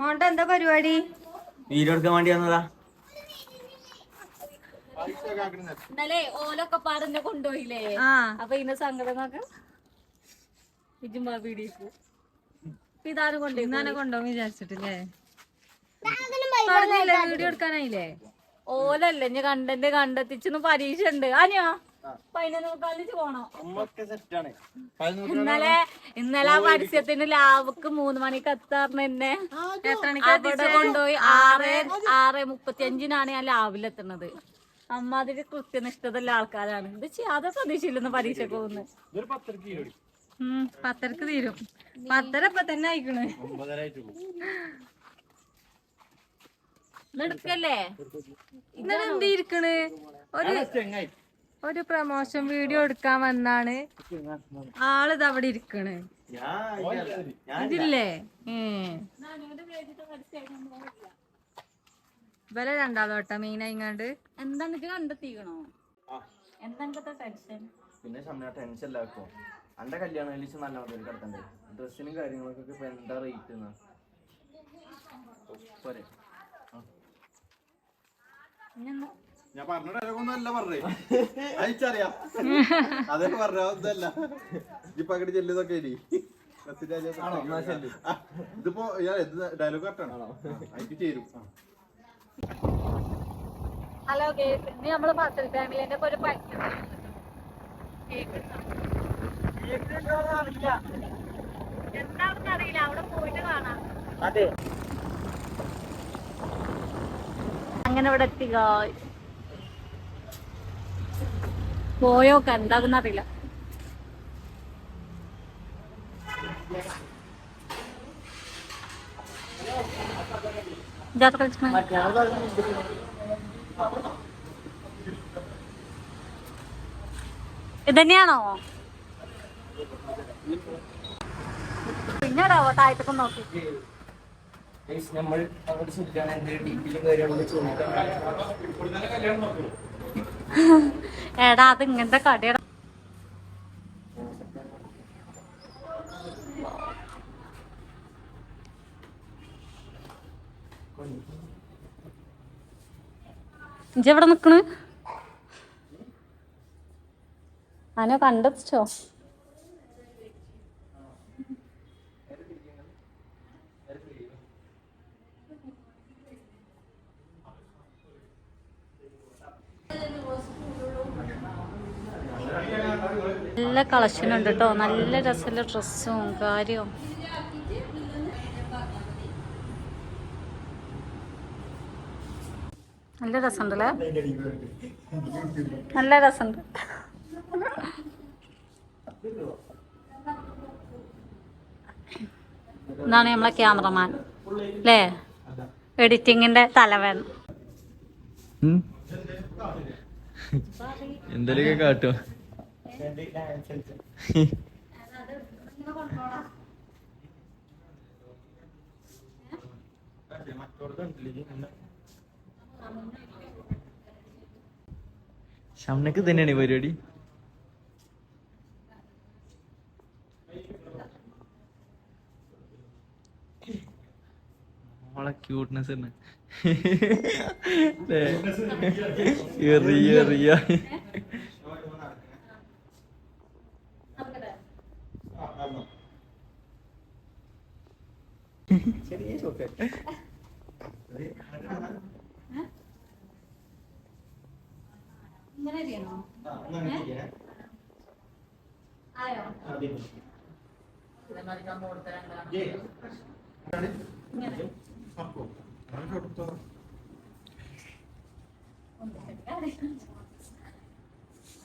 മോണ്ട എന്താ പരിപാടി? വീഡിയോ എടുക്കാൻ വേണ്ടി വന്നതാ. ഇന്നലെ ഓലൊക്കെ പാടന്നെ കൊണ്ടുപോയില്ലേ? അപ്പൊ ഇതിന്റെ സങ്കടം നോക്കാം ഇജുമ്പാ പീടിക്ക് ഇതാണ് കൊണ്ടുപോയി ഇന്നാനെ കൊണ്ടുപോകും വിചാരിച്ചിട്ടില്ലേ? വീഡിയോ എടുക്കാനായില്ലേ? ഓലല്ലേ ഞാൻ കണ്ടന്റ് കണ്ടെത്തിച്ചൊന്ന് പരീക്ഷ ഉണ്ട്. അനിയോ? ഇന്നലെ ഇന്നലെ ആ പരസ്യത്തിന് ലാവക്ക് മൂന്ന് മണിക്ക് എത്താറിന് എന്നെ. എത്ര മണിക്കാ അവിടെ കൊണ്ടുപോയി ആറ് ആറ് മുപ്പത്തി അഞ്ചിനാണ് ഞാൻ ലാവിലെത്തുന്നത് അമ്മ അതിന് കൃത്യനിഷ്ഠതയുള്ള ആൾക്കാരാണ്. ഇത് ചെയ്യാതെ പ്രതീക്ഷയില്ലെന്ന് പരീക്ഷയ്ക്ക് പോകുന്നത്. ഉം പത്തരക്ക് തീരും. പത്തര ഇപ്പൊ തന്നെ അയക്കണ് എടുക്കല്ലേ? ഇന്നലെ എന്ത് ഇരിക്കണ് ഒരു ഒരു പ്രമോഷൻ വീഡിയോ എടുക്കാൻ വന്നാണ്. ആൾ അവിടെ ഇരിക്കണ്. ഇതില്ലേ? ഇവരെ രണ്ടാളും കേട്ടോ മീനായിങ്ങാണ്ട് എന്താ നിനക്ക് കണ്ടെത്തിക്കണോ എന്താ ടെൻഷൻ പിന്നെ ഷംന ടെൻഷൻ ഇല്ലാക്കും അന്റെ കല്യാണം കഴിച്ച് നല്ല ഡ്രസ്സിനും കാര്യങ്ങൾക്കൊക്കെ ഇപ്പൊ എന്താ റേറ്റ് എന്നാ പോരെ. ഇനിയെന്താ ഞാൻ പറഞ്ഞ ഡയലോഗൊന്നും അല്ല പറഞ്ഞേ. അയച്ചറിയാം. അതൊക്കെ പറഞ്ഞ ഒന്നല്ല. ഇപ്പൊ അങ്ങോട്ട് ചെല്ലുന്നൊക്കെ ഇനി. ഇതിപ്പോ ഡയലോഗ് കറക്റ്റാണോ അതിക്ക് ചേരും. Hello cake. ഇനി നമ്മൾ പത്തിൽ ഫാമിലിന്റെ ഒരു പൈസ എന്താണെന്ന് അറിയില്ല. അവിടെ പോയിട്ട് കാണാം. അതെ. അങ്ങനെ ഇവിടെ എത്തി. പോയോക്ക എന്താകുന്ന അറിയില്ല. ഇതന്നെയാണോ പിന്നെ താഴത്തേക്ക് നോക്കി? നമ്മൾ അവിടെ ശരിയാണ് എന്തെങ്കിലും ചോദിക്കാൻ എടാ അത് ഇങ്ങനത്തെ കടയുടെ ഇജ്ജെവിടെ നിക്കണ്? അനോ കണ്ടെത്തിച്ചോ നല്ല കളക്ഷൻ ഉണ്ട് കേട്ടോ നല്ല രസമുള്ള ഡ്രസ്സും കാര്യവും. നല്ല രസമുണ്ടല്ലേ? നല്ല രസമുണ്ട്. ഇതാണ് നമ്മളെ ക്യാമറമാൻ അല്ലേ എഡിറ്റിങ്ങിന്റെ തലവൻ. എന്തെങ്കിലും കാട്ടും. ഷംനക്ക് തന്നെയാണ് പരിപാടി. ക്യൂട്ട്നെസ് തന്നെ. എറിയ എറിയ ഇങ്ങനെ ചെയ്യണോ? ആയോ?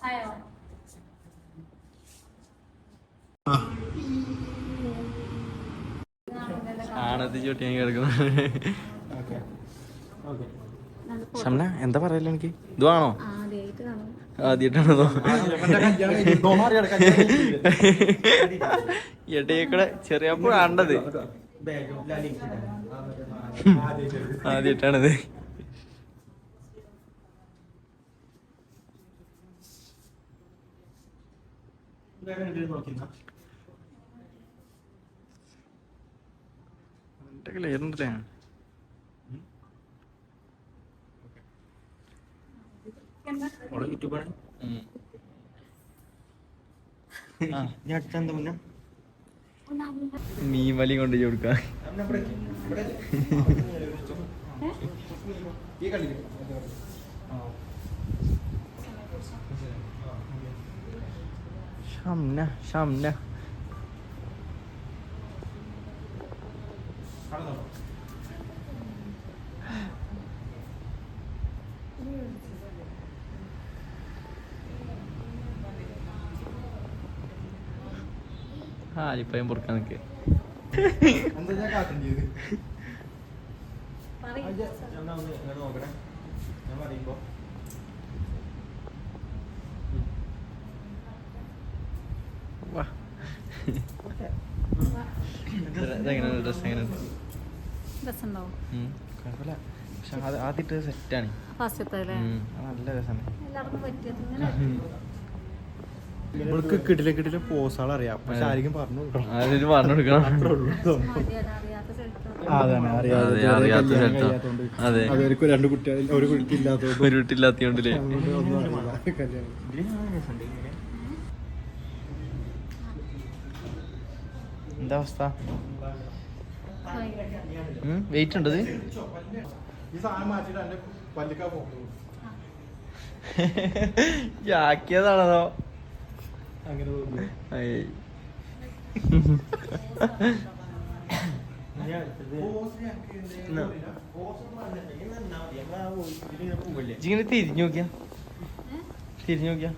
ആയോ? ആണത്തി ചൊട്ടി ഷംന എന്താ പറയല്ലോ എനിക്ക്? ഇതുവാണോ? ആദ്യമായിട്ടാണോ? ഇവന്റെ കല്യാണം കഴിഞ്ഞ് ഇതോ മാറിയാണ് ആദ്യമായിട്ടാണത് ക്ലിയർ ഉണ്ടല്ലേ നീ വലി കൊണ്ട് കൊടുക്കാം. ഷംന ഷംന. ആലിപ്പയം പൊറുക്കാൻ നിൽക്കുക എന്താ ഞാൻ കാട്ടേണ്ടത് പറയ്. ഞാൻ ഒന്ന് ഇങ്ങോട്ട് നോക്കണേ ഞാൻ പറയുമ്പോ. ഡ്രസ് എങ്ങനെയുണ്ട് രസമുണ്ടോ ഉം, കുഴപ്പമില്ല. പക്ഷെ അത് ആദ്യത്തെ സെറ്റാണ്. നല്ല രസമാണ്. ഇവൾക്ക് പോസാൾ അറിയാം. പക്ഷെ ആരെങ്കിലും പറഞ്ഞു കൊടുക്കണം. പറഞ്ഞു കൊടുക്കണം. രണ്ട് ഒരു കുട്ടി ഇല്ലാത്തതുകൊണ്ട് ഒരു എന്താ അവസ്ഥ? വെയിറ്റ് ഉണ്ടത്? ആക്കിയതാണോ ഇങ്ങനെ തിരിഞ്ഞു നോക്കിയാ. തിരിഞ്ഞു നോക്കിയാ.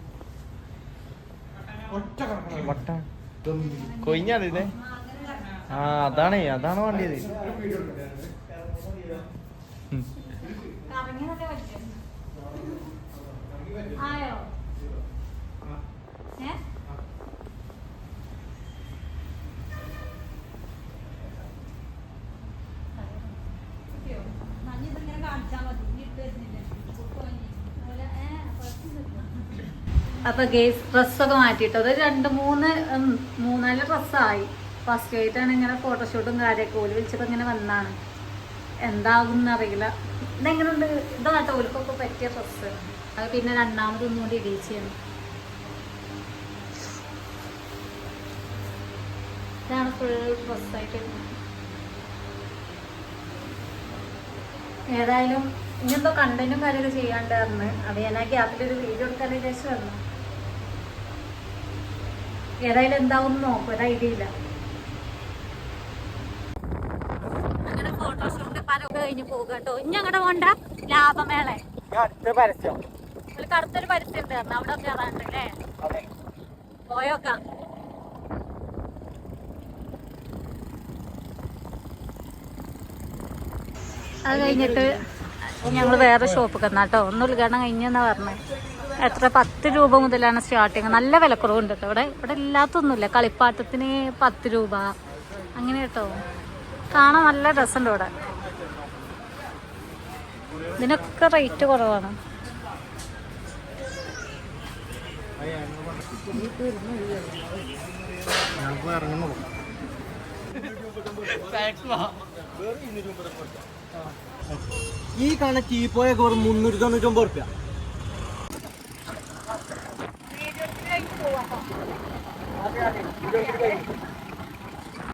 കൊയിഞ്ഞാണ് ഇതേ. ആ അതാണേ അതാണ് ഏ? അപ്പൊ ഗേസ് ഡ്രസ്സൊക്കെ മാറ്റിയിട്ടത് രണ്ട് മൂന്ന് മൂന്നാൽ ഡ്രസ്സായി. ഫസ്റ്റ് ആയിട്ടാണ് ഇങ്ങനെ ഫോട്ടോഷൂട്ടും കാര്യമൊക്കെ. ഓൽ വിളിച്ചപ്പോൾ ഇങ്ങനെ വന്നാണ്. എന്താകും അറിയില്ല. ഇതെങ്ങനെയുണ്ട്? ഇതാട്ടോ. ഓൽക്കൊക്കെ പറ്റിയ ഡ്രസ്സ് അത് പിന്നെ രണ്ടാമത് ഒന്നുകൊണ്ട് ചെയ്യണം ഇതാണ് ഫുൾ ഡ്രസ്സായിട്ട് ഏതായാലും ഇനിയെന്തോ കണ്ടന്റും കാര്യമൊക്കെ ചെയ്യാണ്ടായിരുന്നു. അത് ഞാൻ ആ ഗ്യാപ്പിലൊരു വീഡിയോ എടുക്കാൻ വിചാരിച്ചു വന്നു ഏതായാലും എന്താവും നോക്കും. ഒരു ഐഡിയ ഇല്ല അങ്ങനെ പരമൊക്കെ കഴിഞ്ഞ് പോകുക കേട്ടോ. ഇനി അങ്ങോട്ട് പോണ്ട. ലാഭമേള. അടുത്ത പരസ്യം. ഒരു കറുത്തൊരു പരസ്യം ഉണ്ട് അവിടെ കയറാണ്ട് അല്ലേ? പോയോക്കാം. അത് കഴിഞ്ഞിട്ട് ഞങ്ങൾ വേറെ ഷോപ്പ് കന്നാട്ടോ ഒന്ന് ഉദ്ഘാടനം കഴിഞ്ഞെന്നാ പറഞ്ഞത് എത്ര? പത്ത് രൂപ മുതലാണ് സ്റ്റാർട്ടിങ് നല്ല വിലക്കുറവുണ്ട് കേട്ടോ. ഇവിടെ ഇവിടെ ഇല്ലാത്തൊന്നുമില്ല. കളിപ്പാട്ടത്തിന് പത്ത് രൂപ. അങ്ങനെ കേട്ടോ. കാണാൻ നല്ല രസമുണ്ട് ഇവിടെ. ഇതിനൊക്കെ റേറ്റ് കുറവാണ്. ഈ കാണ ചീപ്പോയൊക്കെ വെറും മുന്നൂറ്റി തൊണ്ണൂറ്റൊമ്പത് റുപ്യ പോവാം